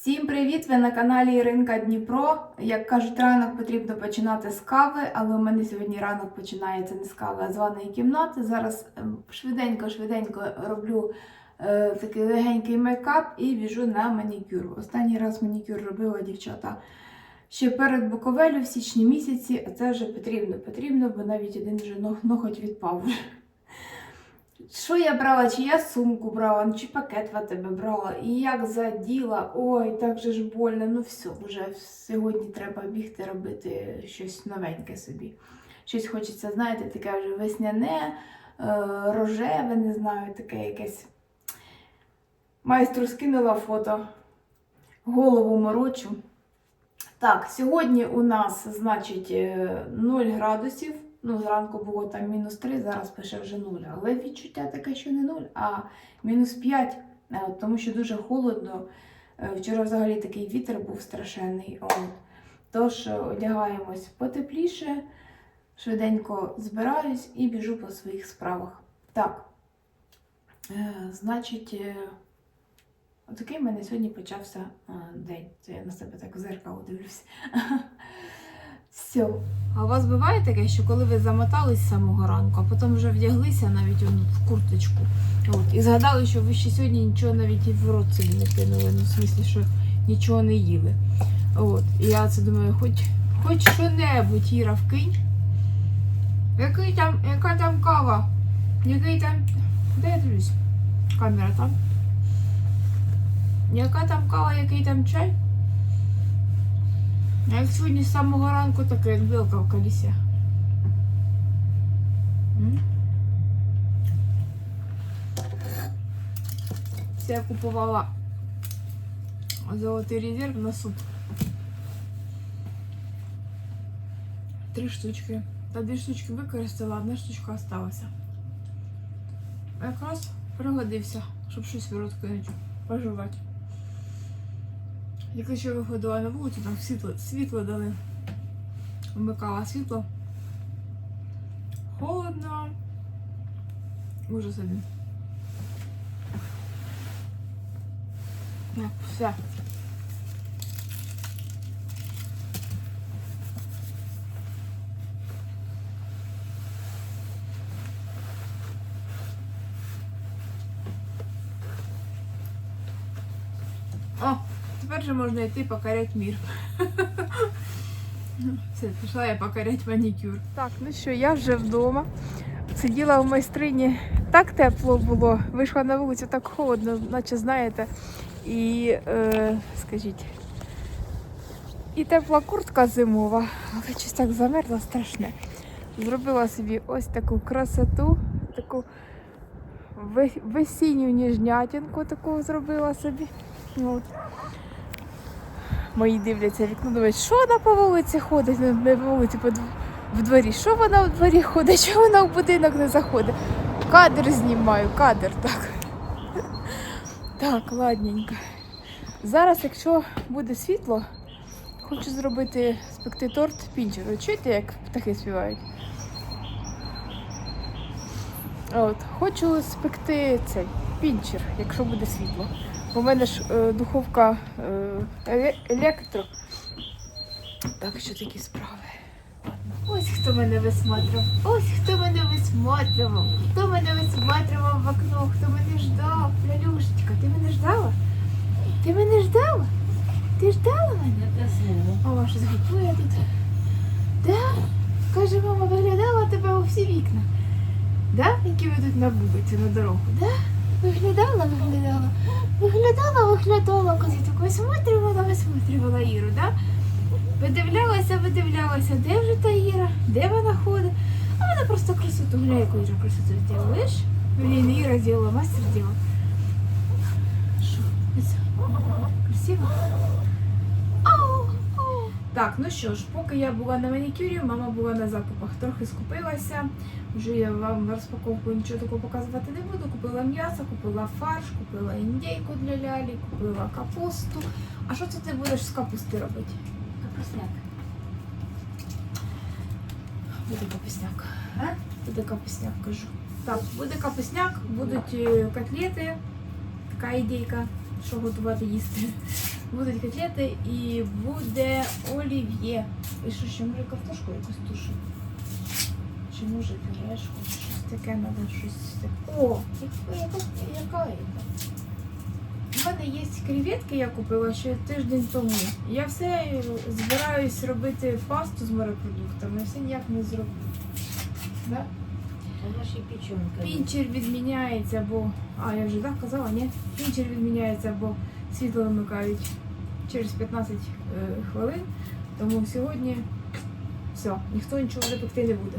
Всім привіт! Ви на каналі Іринка Дніпро. Як кажуть, ранок потрібно починати з кави, але у мене сьогодні ранок починається не з кави, а з ванної кімнати. Зараз швиденько-швиденько роблю е, такий легенький мейкап і біжу на манікюр. Останній раз манікюр робила дівчата ще перед Буковелю в січні місяці, а це вже потрібно, потрібно, бо навіть один вже ног- ноготь відпав. Що я брала? Чи я сумку брала, ну, чи пакет в тебе брала, і як заділа, ой, так же ж больно. Ну все, вже сьогодні треба бігти робити щось новеньке собі. Щось хочеться, знаєте, таке вже весняне, е, рожеве, не знаю, таке якесь. Майстру скинула фото, голову морочу. Так, сьогодні у нас, значить, е, 0 градусів. Ну, зранку було там мінус 3, зараз пише вже 0. Але відчуття таке, що не 0, а мінус 5, е, тому що дуже холодно. Е, Вчора взагалі такий вітер був страшенний. От. Тож е, одягаємось потепліше, швиденько збираюсь і біжу по своїх справах. Так, значить, отакий в мене сьогодні почався день. Це я на себе так в зеркало дивлюся. Все. А у вас буває таке, що коли ви замотались з самого ранку, а потім вже вдяглися навіть в курточку. От, і згадали, що ви ще сьогодні нічого навіть і в рот собі не кинули. Ну, в смислі, що нічого не їли. От. І я це думаю, хоч, хоч що-небудь, Іра, вкинь. Який там, яка там кава? Який там. Де я дивлюсь? Камера там. Яка там кава, який там чай? А як сьогодні з самого ранку, так як білка в колісі. Це я купувала золотий резерв на суп. Три штучки. Та дві штучки використала, одна штучка осталася. Якраз пригодився, щоб щось в рот пожувати. Ще виходила на вулицю, там світло, світло дали. Вмикала світло. Холодно. Ужас один. Так, все. О, тепер же можна йти покорять мір. Все, пішла я покорять манікюр. Так, ну що, я вже вдома. Сиділа в майстрині, так тепло було. Вийшла на вулицю, так холодно, наче знаєте. І е, скажіть. І тепла куртка зимова, але щось так замерзла страшне. Зробила собі ось таку красоту, таку весінню ніжнятинку таку зробила собі. От. Мої дивляться вікно, думають, що вона по вулиці ходить, не не по вулиці, по в дворі. Що вона в дворі ходить, що вона в будинок не заходить. Кадр знімаю, кадр, так. Так, ладненько. Зараз, якщо буде світло, хочу зробити спекти торт пінчер. Чуєте, як птахи співають? От, хочу спекти цей пінчер, якщо буде світло. У мене ж е, духовка е, еле- електро. Так що такі справи. Ось хто мене висматрив. Ось хто мене висматрював. Хто мене висматрював в окно, хто мене ждав. Лялюшечка, ти мене ждала? Ти мене ждала? Ти ждала мене? Мама щось готує тут. Да? Каже, мама виглядала тебе у всі вікна. Да? Які ви тут набубиться на дорогу, да? Виглядала, виглядала. Виглядала, виглядала, козіток, висматрювала, висматрювала Іру, да? Видивлялася, видивлялася, де вже та Іра, де вона ходить. А вона просто красоту, гуляє, яку Іра красоту видиш? Блін, Іра зробила, мастер. Що? Красиво? Так, ну що ж, поки я була на манікюрі, мама була на закупах, трохи скупилася. Вже я вам розпаковку нічого такого показувати не буду. Купила м'ясо, купила фарш, купила індейку для лялі, купила капусту. А що це ти будеш з капусти робити? Капусняк. Буде капусняк. А? Буде капусняк, кажу. Так, буде капусняк, будуть е, котлети, така ідейка, що готувати їсти. Будуть котлети і буде олів'є. І що ще, може картошку якусь тушу? Чи може пюрешку, щось таке треба щось таке. О, яка, яка? У мене є креветки, я купила ще тиждень тому. Я все збираюсь робити пасту з морепродуктами, все ніяк не зроблю. Да? Пінчер відміняється, бо. А, я вже так казала, ні? Пінчер відміняється, бо світло вимикають через 15 е, хвилин. Тому сьогодні все, ніхто нічого вже пекти не буде.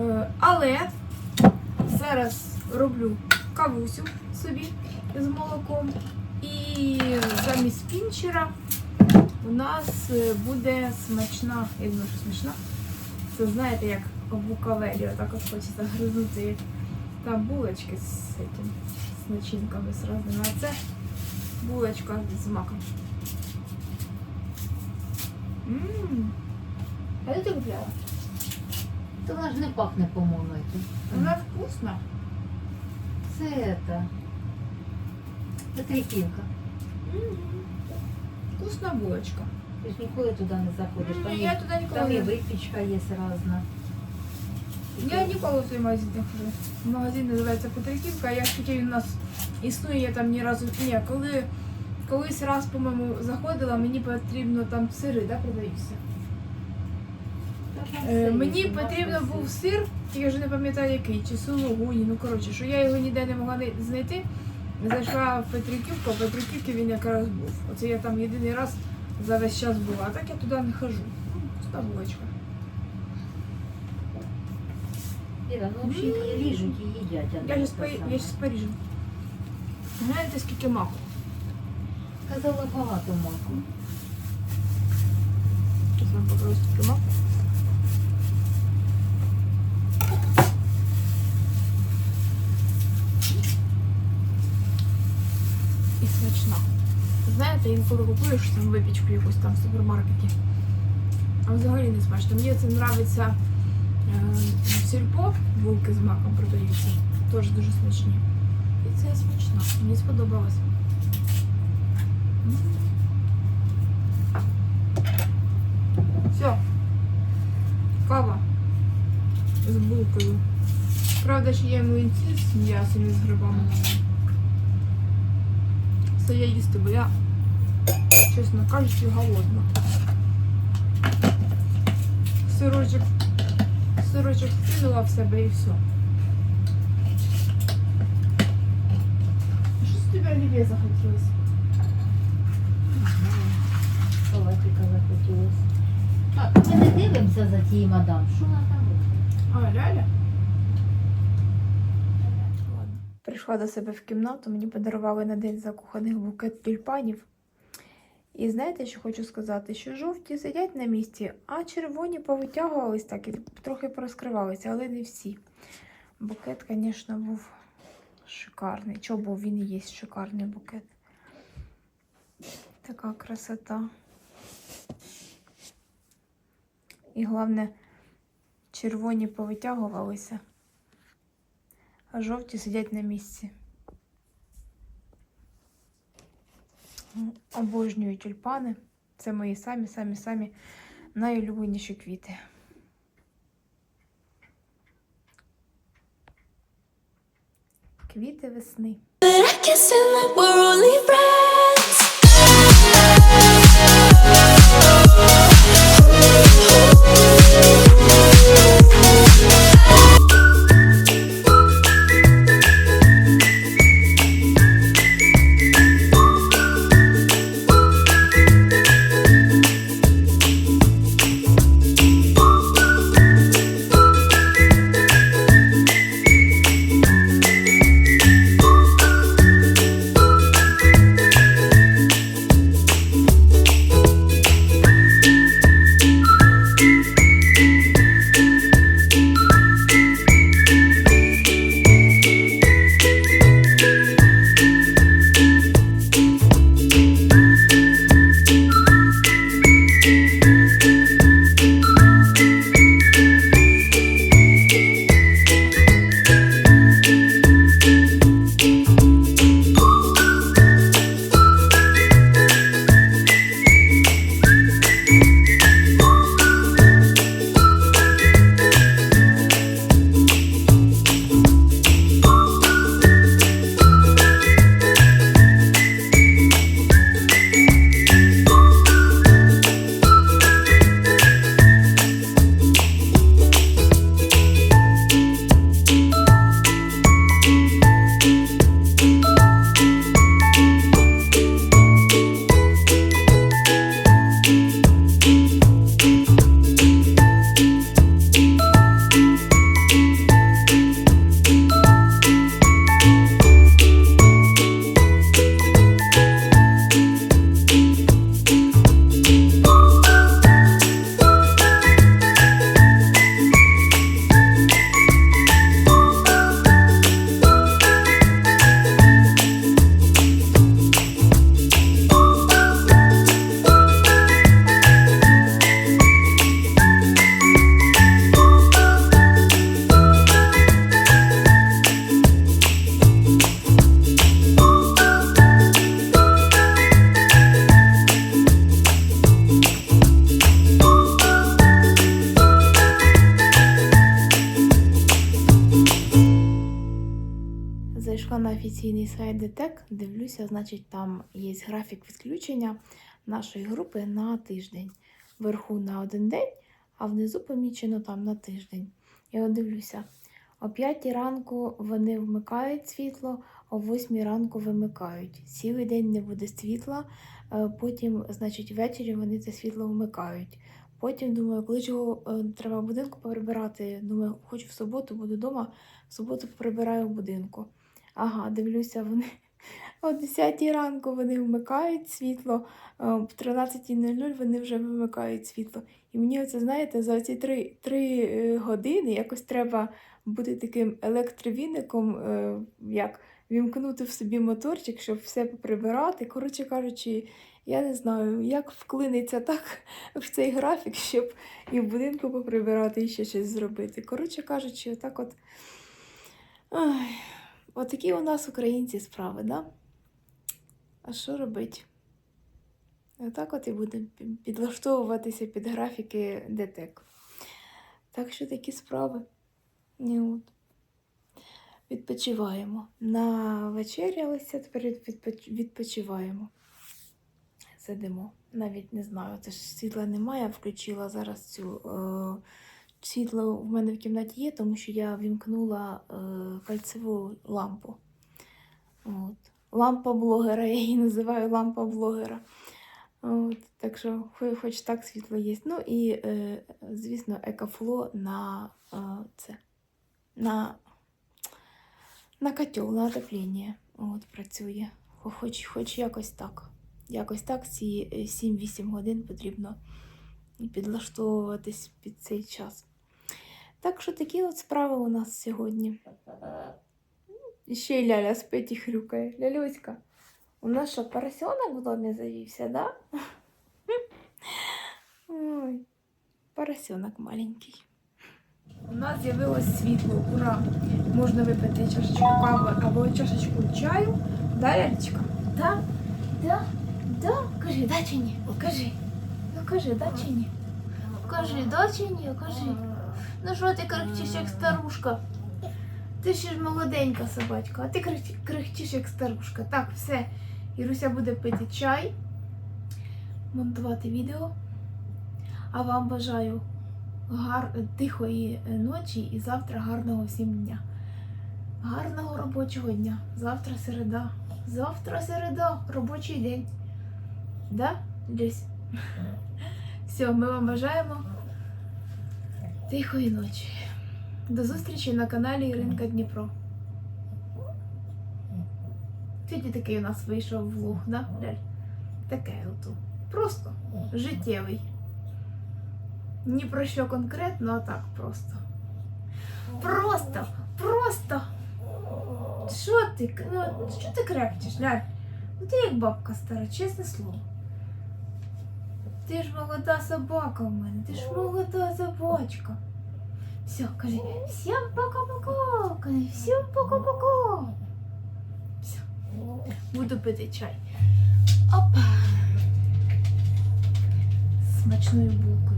Е, але зараз роблю кавусю собі з молоком. І замість пінчера у нас е, буде смачна, я думаю, що смачна. Це знаєте, як в букавелі, отак от хочеться гризнути. Там булочки з, этим, з начинками з разними. А це булочка з маком. Ммм. Де ти купляла? Та вона ж не пахне, по-моєму. Вона вкусна. Це это. Це триківка. Вкусна булочка. Ти ж ніколи туди не заходиш. Там, є, Я туди ніколи там і випічка є разна. Я ніколи в той магазин не хожу. Магазин називається Петриківка, а як такий у нас існує, я там ні разу. Ні, коли колись раз, по-моєму, заходила, мені потрібно там сири, да, продаються. Та Е, мені потрібно був сир, я вже не пам'ятаю який, чи сулугуні, ну коротше, що я його ніде не могла знайти. Зайшла в Петриківку, а в Петриківці він якраз був. Оце я там єдиний раз за весь час була, а так я туди не хожу. Ну, Пуста булочка. Іра, ну взагалі ріжуть і їдять. а Я не те саме. я щас поріжу. Знаєте, скільки маку? Казала багато маку. Зараз вам покажу скільки маку. І смачна. Знаєте, інколи купуєш там випічку якусь там в супермаркеті. А взагалі не смачно. Мені це подобається е, сільпо, булки з маком продаються. Теж дуже смачні. І це смачно. Мені сподобалось. Все. Кава з булкою. Правда, ще є млинці з м'ясом і з грибами. Це я їсти, бо я, чесно кажучи, голодна. Сирочок, сирочок кинула в себе і все. Що з тебе олів'є захотілося? Салатика захотілося. Так, ми не дивимося за тією мадам. Що вона там робить? А, Ляля? Прийшла до себе в кімнату, мені подарували на день закоханих букет тюльпанів. І знаєте, що хочу сказати? Що жовті сидять на місці, а червоні повитягувались так і трохи порозкривалися, але не всі. Букет, звісно, був шикарний. Чого був він і є шикарний букет. Така красота. І головне, червоні повитягувалися, а жовті сидять на місці. Обожнюю тюльпани. Це мої самі, самі, самі найулюбленіші квіти. Квіти весни. Офіційний сайт ДТЕК, дивлюся, значить, там є графік відключення нашої групи на тиждень. Вверху на один день, а внизу помічено там на тиждень. Я дивлюся. О 5 ранку вони вмикають світло, о 8 ранку вимикають. Цілий день не буде світла, е, потім, значить, ввечері вони це світло вмикають. Потім думаю, коли ж його е, треба будинку прибирати, думаю, хоч в суботу буду вдома, в суботу прибираю в будинку. Ага, дивлюся, вони о 10 ранку вони вмикають світло, в 13.00 вони вже вимикають світло. І мені оце, знаєте, за ці три, три е, години якось треба бути таким електровіником, е, як вімкнути в собі моторчик, щоб все поприбирати. Коротше кажучи, я не знаю, як вклиниться так в цей графік, щоб і в будинку поприбирати, і ще щось зробити. Коротше кажучи, отак от. Ай, отакі у нас українці справи, да? А що робити? Отак от і будемо підлаштовуватися під графіки ДТЕК. Так що такі справи. І от. Відпочиваємо. На вечерялися, тепер відпочиваємо. Сидимо. Навіть не знаю, це ж світла немає, включила зараз цю. Е- світло в мене в кімнаті є, тому що я вімкнула е- кальцеву лампу. От. Лампа блогера, я її називаю лампа блогера. От, так що хоч так світло є. Ну і, е, звісно, екофло на е, це. На, на котел, на отоплення. От, працює. Хоч, хоч якось так. Якось так ці е, 7-8 годин потрібно підлаштовуватись під цей час. Так що такі от справи у нас сьогодні. І ще й Ляля спить і хрюкає. Лялюська, у нас що, поросенок в домі завівся, да? Ой, поросенок маленький. У нас з'явилось світло, ура! Можна випити чашечку кави або чашечку чаю. Да, Лялечка? Да, да, да. Кажи, да чи ні? Кажи. Ну кажи, да чи ні? Кажи, да чи ні? Кажи. Ну що ти кричиш, як старушка? Ти ще ж молоденька собачка, а ти кричиш як старушка. Так, все. Іруся буде пити чай, монтувати відео. А вам бажаю гар... тихої е, ночі і завтра гарного всім дня. Гарного робочого дня. Завтра середа. Завтра середа, робочий день. Да, Люсь? Все, ми вам бажаємо тихої ночі. До зустрічі на каналі Іринка Дніпро. Сьогодні такий у нас вийшов влог, да? Таке ото. Просто життєвий. Ні про що конкретно, а так просто. Просто, просто. Що ти? Ну, що ти крепчеш, Ляль? Ну ти як бабка стара, чесне слово. Ти ж молода собака в мене, ти ж молода собачка. Все, кажи, всім пока-пока. Кажи, всім пока-пока. Все. Буду пити чай. Опа. Смачною булкою?